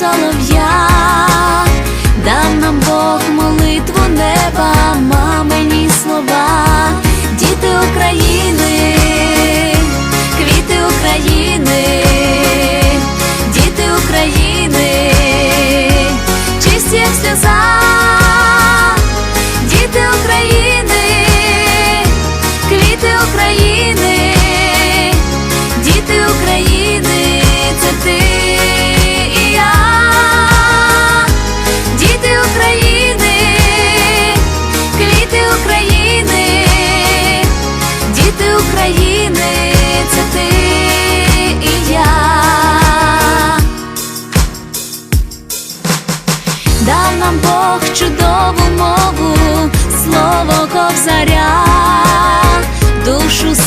солов'я. дав нам Бог чудову мову, слово ковзаря, душу.